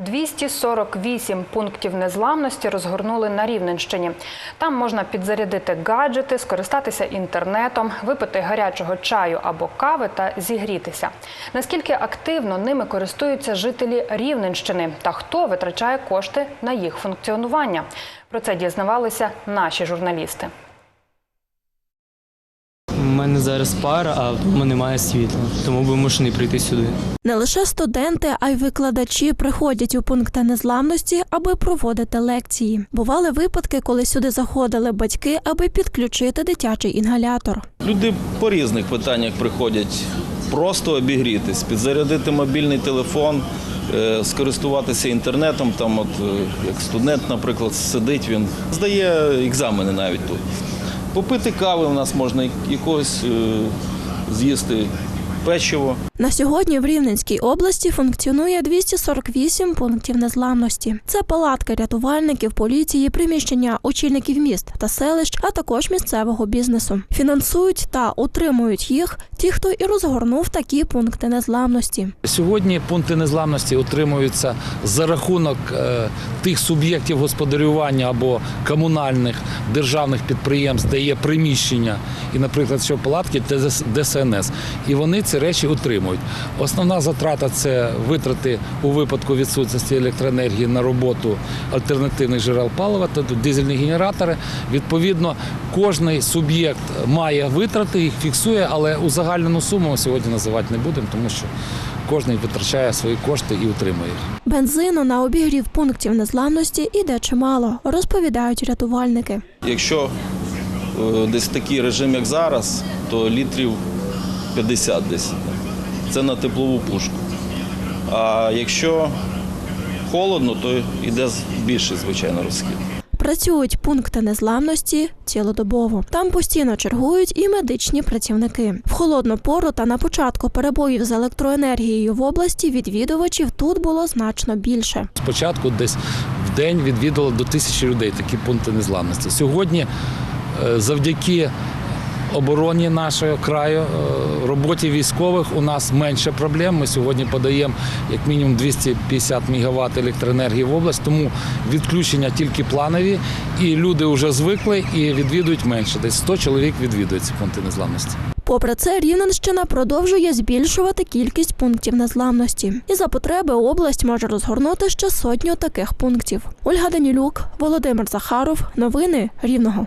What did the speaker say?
248 пунктів незламності розгорнули на Рівненщині. Там можна підзарядити гаджети, скористатися інтернетом, випити гарячого чаю або кави та зігрітися. Наскільки активно ними користуються жителі Рівненщини та хто витрачає кошти на їх функціонування? Про це дізнавалися наші журналісти. У мене зараз пара, а вдома немає світла, тому вимушений прийти сюди. Не лише студенти, а й викладачі приходять у пункти незламності, аби проводити лекції. Бували випадки, коли сюди заходили батьки, аби підключити дитячий інгалятор. Люди по різних питаннях приходять просто обігрітись, підзарядити мобільний телефон, е, скористуватися інтернетом. Там, от е, як студент, наприклад, сидить, він здає екзамени навіть тут. Попити кави у нас можна, якогось е, з'їсти печиво. На сьогодні в Рівненській області функціонує 248 пунктів незламності. Це палатки рятувальників, поліції, приміщення очільників міст та селищ, а також місцевого бізнесу. Фінансують та утримують їх ті, хто і розгорнув такі пункти незламності. Сьогодні пункти незламності утримуються за рахунок е, тих суб'єктів господарювання або комунальних державних підприємств, де є приміщення, і, наприклад, що палатки ДСНС. І вони ці речі утримують. Основна затрата це витрати у випадку відсутності електроенергії на роботу альтернативних джерел палива, тобто дизельні генератори. Відповідно, кожний суб'єкт має витрати, їх фіксує, але узагальнену суму сьогодні називати не будемо, тому що кожен витрачає свої кошти і утримує їх. Бензину на обігрів пунктів незламності іде чимало, розповідають рятувальники. Якщо е, десь такий режим, як зараз, то літрів 50 десь. Це на теплову пушку. А якщо холодно, то йде більший, звичайно, розхід. Працюють пункти незламності цілодобово. Там постійно чергують і медичні працівники. В холодну пору та на початку перебоїв з електроенергією в області відвідувачів тут було значно більше. Спочатку десь в день відвідало до тисячі людей такі пункти незламності. Сьогодні е, завдяки обороні нашого краю, е, роботі військових у нас менше проблем. Ми сьогодні подаємо як мінімум 250 МВт електроенергії в область, тому відключення тільки планові, і люди вже звикли і відвідують менше. Десь 100 чоловік відвідують ці пункти незламності. Попри це, Рівненщина продовжує збільшувати кількість пунктів незламності. І за потреби область може розгорнути ще сотню таких пунктів. Ольга Данілюк, Володимир Захаров. Новини Рівного.